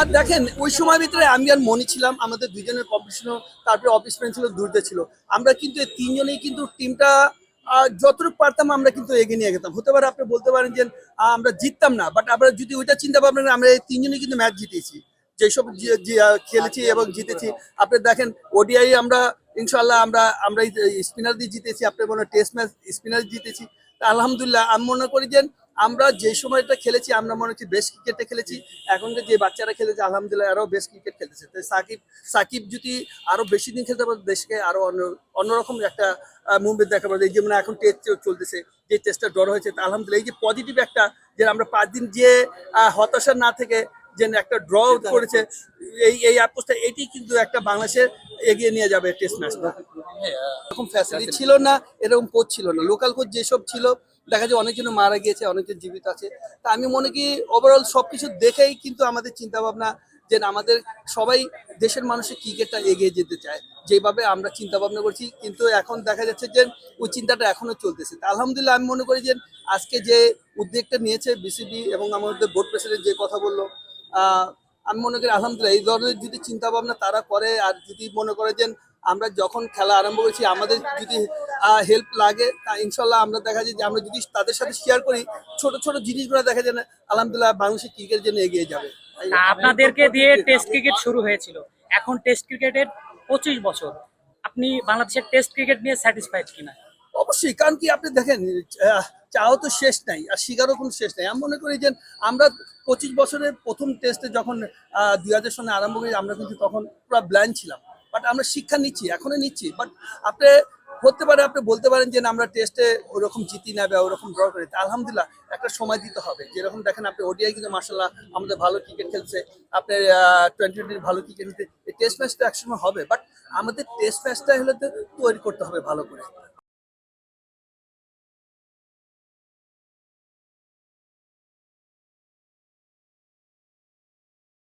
আর দেখেন, ওই সময় ভিতরে আমি আর মনি ছিলাম, আমাদের দুজনের কম্পিটিশনও তারপরে অফিস ফ্রেন্ড ছিল দুর্দে ছিল। আমরা কিন্তু এই তিনজনেই কিন্তু টিমটা যতটুকু পারতাম আমরা কিন্তু এগিয়ে নিয়ে গেতাম হতে পারে আপনি বলতে পারেন যে আমরা জিততাম না বাট আমরা যদি ওইটা চিন্তা ভাবনা আমরা এই তিনজনই কিন্তু ম্যাচ জিতেছি। যেসব খেলেছি এবং জিতেছি, আপনি দেখেন ওডিআই আমরা ইনশাল্লাহ আমরা আমরা স্পিনার দিয়ে জিতেছি, আপনি মনে টেস্ট ম্যাচ স্পিনার জিতেছি। আলহামদুলিল্লাহ, আমি মনে করি যে আমরা যে সময়টা খেলেছি আমরা মনে হচ্ছে বেস্ট ক্রিকেটে খেলেছি। এখনকার যে বাচ্চারা খেলেছে আলহামদুলিল্লাহ আরও বেস্ট ক্রিকেট খেলতেছে তো সাকিব সাকিব যদি আরও বেশি দিন খেলতে পারে দেশকে আরও অন্য অন্যরকম একটা মুভমেন্ট দেখা পাবে এই যেমন এখন টেস্ট চলতেছে যে টেস্টটা ডর হয়েছে তা আলহামদুলিল্লাহ এই যে পজিটিভ একটা যে আমরা পাঁচ দিন যে হতাশা না থেকে যে একটা ড্র করেছে এই এই অ্যাপোসটা এটি কিন্তু একটা বাংলাদেশের এগিয়ে নিয়ে যাবে টেস্ট ম্যাচটা এরকম ফ্যাসিলিটি ছিল না এরকম কোচ ছিল না। লোকাল কোচ যেসব ছিল দেখা যায় অনেকজন মারা গিয়েছে অনেকজন জীবিত আছে। তা আমি মনে করি ওভারঅল সবকিছু দেখেই কিন্তু আমাদের চিন্তা ভাবনা যে আমাদের সবাই দেশের মানুষের ক্রিকেটটা এগিয়ে যেতে চায়। যেভাবে আমরা চিন্তা ভাবনা করছি, কিন্তু এখন দেখা যাচ্ছে যে ওই চিন্তাটা এখনও চলতেছে। তা আলহামদুলিল্লাহ আমি মনে করি যে আজকে যে উদ্যোগটা নিয়েছে বিসিবি এবং আমাদের বোর্ড প্রেসিডেন্ট যে কথা বলল আমি মনে করি আলহামদুলিল্লাহ এই ধরনের যদি চিন্তা ভাবনা তারা করে আর যদি মনে করে যে আমরা যখন খেলা আরম্ভ করেছি, আমাদের যদি হেল্প লাগে তা ইনশাল্লাহ আমরা দেখা যায় যে আমরা যদি তাদের সাথে শেয়ার করি ছোট ছোট জিনিসগুলো দেখা যায় না আলহামদুলিল্লাহ বাংলাদেশের ক্রিকেট যেন এগিয়ে যাবে। আপনাদেরকে দিয়ে টেস্ট ক্রিকেট শুরু হয়েছিল। এখন টেস্ট ক্রিকেটের পঁচিশ বছর। আপনি বাংলাদেশের টেস্ট ক্রিকেট নিয়ে স্যাটিসফাইড কিনা? অবশ্যই কারণ কি আপনি দেখেন চাও তো শেষ নাই আর শিকারও কোনো শেষ নাই। আমি মনে করি যে আমরা পঁচিশ বছরের প্রথম টেস্টে যখন দুই হাজার সনে আরম্ভ করি আমরা কিন্তু তখন পুরো ব্ল্যান্ড ছিলাম। বাট আমরা শিক্ষা নিচ্ছি এখনও নিচ্ছি। বাট আপনি হতে পারে আপনি বলতে পারেন যে না, আমরা টেস্টে ওরকম জিতি না বা ওরকম ড্র করি। আলহামদুলিল্লাহ একটা সময় দিতে হবে। যেরকম দেখেন আপনি ওডিআই কিন্তু মার্শাল্লাহ আমাদের ভালো ক্রিকেট খেলছে। আপনার টোয়েন্টি টোয়েন্টি ভালো ক্রিকেট খেলছে। এই টেস্ট ম্যাচটা একসময় হবে বাট আমাদের টেস্ট ম্যাচটা হলে তো তৈরি করতে হবে ভালো করে।